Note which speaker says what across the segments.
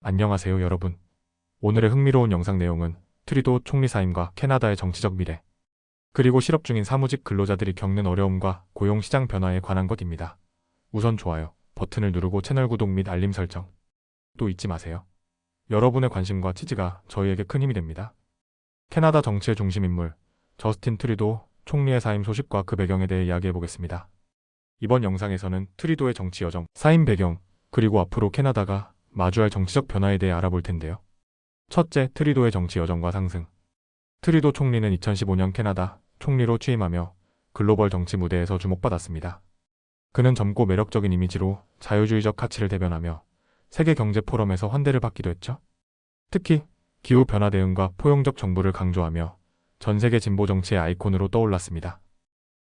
Speaker 1: 안녕하세요 여러분. 오늘의 흥미로운 영상 내용은 트리도 총리 사임과 캐나다의 정치적 미래, 그리고 실업 중인 사무직 근로자들이 겪는 어려움과 고용시장 변화에 관한 것입니다. 우선 좋아요 버튼을 누르고 채널 구독 및 알림 설정 또 잊지 마세요. 여러분의 관심과 지지가 저희에게 큰 힘이 됩니다. 캐나다 정치의 중심 인물 저스틴 트리도 총리의 사임 소식과 그 배경에 대해 이야기해 보겠습니다. 이번 영상에서는 트리도의 정치 여정, 사임 배경, 그리고 앞으로 캐나다가 마주할 정치적 변화에 대해 알아볼 텐데요. 첫째, 트리도의 정치 여정과 상승. 트리도 총리는 2015년 캐나다 총리로 취임하며 글로벌 정치 무대에서 주목받았습니다. 그는 젊고 매력적인 이미지로 자유주의적 가치를 대변하며 세계 경제 포럼에서 환대를 받기도 했죠. 특히 기후 변화 대응과 포용적 정부를 강조하며 전 세계 진보 정치의 아이콘으로 떠올랐습니다.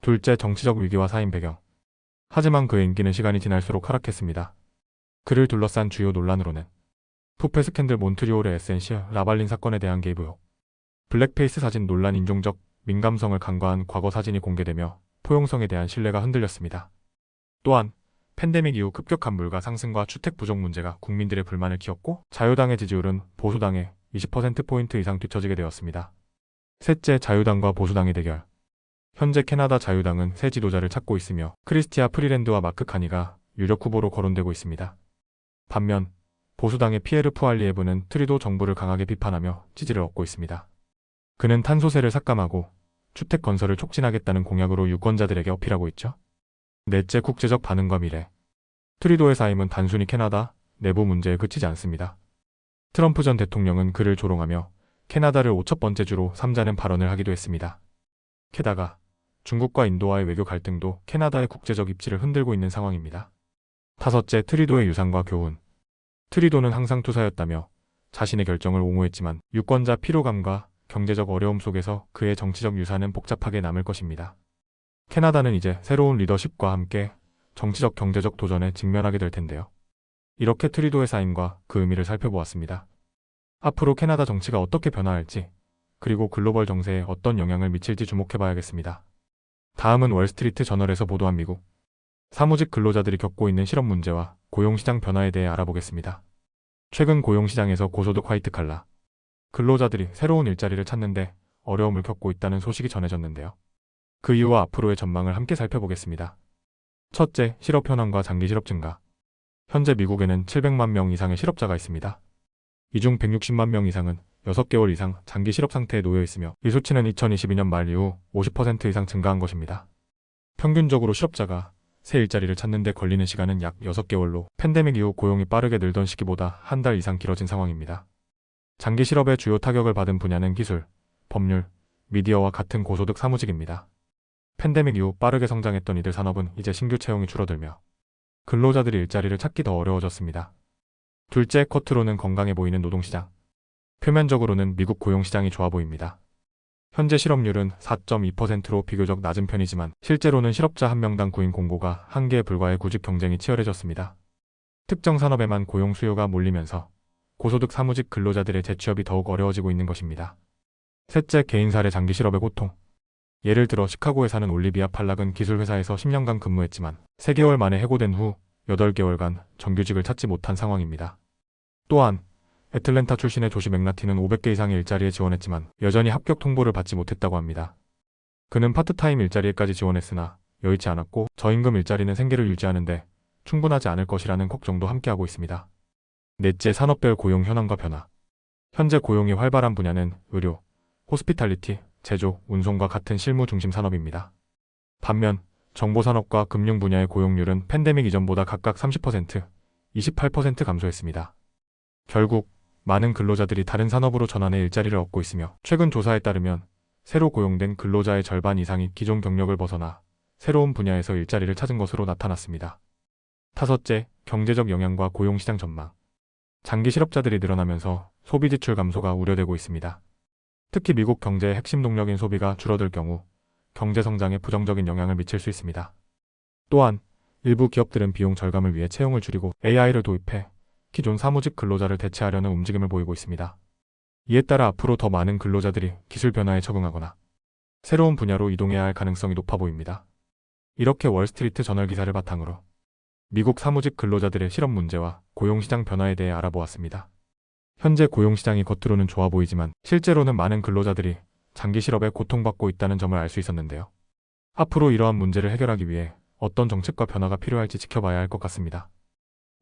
Speaker 1: 둘째, 정치적 위기와 사임 배경. 하지만 그의 인기는 시간이 지날수록 하락했습니다. 그를 둘러싼 주요 논란으로는 푸페 스캔들 몬트리올의 에센시 라발린 사건에 대한 개입 의혹, 블랙페이스 사진 논란 인종적 민감성을 간과한 과거 사진이 공개되며 포용성에 대한 신뢰가 흔들렸습니다. 또한 팬데믹 이후 급격한 물가 상승과 주택 부족 문제가 국민들의 불만을 키웠고 자유당의 지지율은 보수당의 20%포인트 이상 뒤처지게 되었습니다. 셋째, 자유당과 보수당의 대결. 현재 캐나다 자유당은 새 지도자를 찾고 있으며 크리스티아 프리랜드와 마크 카니가 유력 후보로 거론되고 있습니다. 반면 보수당의 피에르 푸알리에브는 트리도 정부를 강하게 비판하며 지지를 얻고 있습니다. 그는 탄소세를 삭감하고 주택 건설을 촉진하겠다는 공약으로 유권자들에게 어필하고 있죠. 넷째, 국제적 반응과 미래. 트리도의 사임은 단순히 캐나다 내부 문제에 그치지 않습니다. 트럼프 전 대통령은 그를 조롱하며 캐나다를 5첫 번째 주로 삼자는 발언을 하기도 했습니다. 게다가 중국과 인도와의 외교 갈등도 캐나다의 국제적 입지를 흔들고 있는 상황입니다. 다섯째, 트리도의 유산과 교훈. 트리도는 항상 투사였다며 자신의 결정을 옹호했지만 유권자 피로감과 경제적 어려움 속에서 그의 정치적 유산은 복잡하게 남을 것입니다. 캐나다는 이제 새로운 리더십과 함께 정치적 경제적 도전에 직면하게 될 텐데요. 이렇게 트리도의 사임과 그 의미를 살펴보았습니다. 앞으로 캐나다 정치가 어떻게 변화할지, 그리고 글로벌 정세에 어떤 영향을 미칠지 주목해봐야겠습니다. 다음은 월스트리트 저널에서 보도한 미국 사무직 근로자들이 겪고 있는 실업 문제와 고용시장 변화에 대해 알아보겠습니다. 최근 고용시장에서 고소득 화이트 칼라 근로자들이 새로운 일자리를 찾는데 어려움을 겪고 있다는 소식이 전해졌는데요. 그 이유와 앞으로의 전망을 함께 살펴보겠습니다. 첫째, 실업 현황과 장기 실업 증가. 현재 미국에는 700만 명 이상의 실업자가 있습니다. 이 중 160만 명 이상은 6개월 이상 장기 실업 상태에 놓여 있으며 이 수치는 2022년 말 이후 50% 이상 증가한 것입니다. 평균적으로 실업자가 새 일자리를 찾는 데 걸리는 시간은 약 6개월로 팬데믹 이후 고용이 빠르게 늘던 시기보다 한 달 이상 길어진 상황입니다. 장기 실업의 주요 타격을 받은 분야는 기술, 법률, 미디어와 같은 고소득 사무직입니다. 팬데믹 이후 빠르게 성장했던 이들 산업은 이제 신규 채용이 줄어들며 근로자들이 일자리를 찾기 더 어려워졌습니다. 둘째 커트로는 건강해 보이는 노동시장. 표면적으로는 미국 고용시장이 좋아 보입니다. 현재 실업률은 4.2%로 비교적 낮은 편이지만 실제로는 실업자 한 명당 구인 공고가 한 개에 불과해 구직 경쟁이 치열해졌습니다. 특정 산업에만 고용 수요가 몰리면서 고소득 사무직 근로자들의 재취업이 더욱 어려워지고 있는 것입니다. 셋째, 개인 사례 장기 실업의 고통. 예를 들어 시카고에 사는 올리비아 팔락은 기술회사에서 10년간 근무했지만 3개월 만에 해고된 후 8개월간 정규직을 찾지 못한 상황입니다. 또한 애틀랜타 출신의 조시 맥나티는 500개 이상의 일자리에 지원했지만 여전히 합격 통보를 받지 못했다고 합니다. 그는 파트타임 일자리에까지 지원했으나 여의치 않았고 저임금 일자리는 생계를 유지하는데 충분하지 않을 것이라는 걱정도 함께하고 있습니다. 넷째 산업별 고용 현황과 변화. 현재 고용이 활발한 분야는 의료, 호스피탈리티, 제조, 운송과 같은 실무 중심 산업입니다. 반면 정보산업과 금융 분야의 고용률은 팬데믹 이전보다 각각 30%, 28% 감소했습니다. 결국 많은 근로자들이 다른 산업으로 전환해 일자리를 얻고 있으며 최근 조사에 따르면 새로 고용된 근로자의 절반 이상이 기존 경력을 벗어나 새로운 분야에서 일자리를 찾은 것으로 나타났습니다. 다섯째, 경제적 영향과 고용시장 전망. 장기 실업자들이 늘어나면서 소비 지출 감소가 우려되고 있습니다. 특히 미국 경제의 핵심 동력인 소비가 줄어들 경우 경제 성장에 부정적인 영향을 미칠 수 있습니다. 또한 일부 기업들은 비용 절감을 위해 채용을 줄이고 AI를 도입해 기존 사무직 근로자를 대체하려는 움직임을 보이고 있습니다. 이에 따라 앞으로 더 많은 근로자들이 기술 변화에 적응하거나 새로운 분야로 이동해야 할 가능성이 높아 보입니다. 이렇게 월스트리트 저널 기사를 바탕으로 미국 사무직 근로자들의 실업 문제와 고용시장 변화에 대해 알아보았습니다. 현재 고용시장이 겉으로는 좋아 보이지만 실제로는 많은 근로자들이 장기 실업에 고통받고 있다는 점을 알 수 있었는데요. 앞으로 이러한 문제를 해결하기 위해 어떤 정책과 변화가 필요할지 지켜봐야 할 것 같습니다.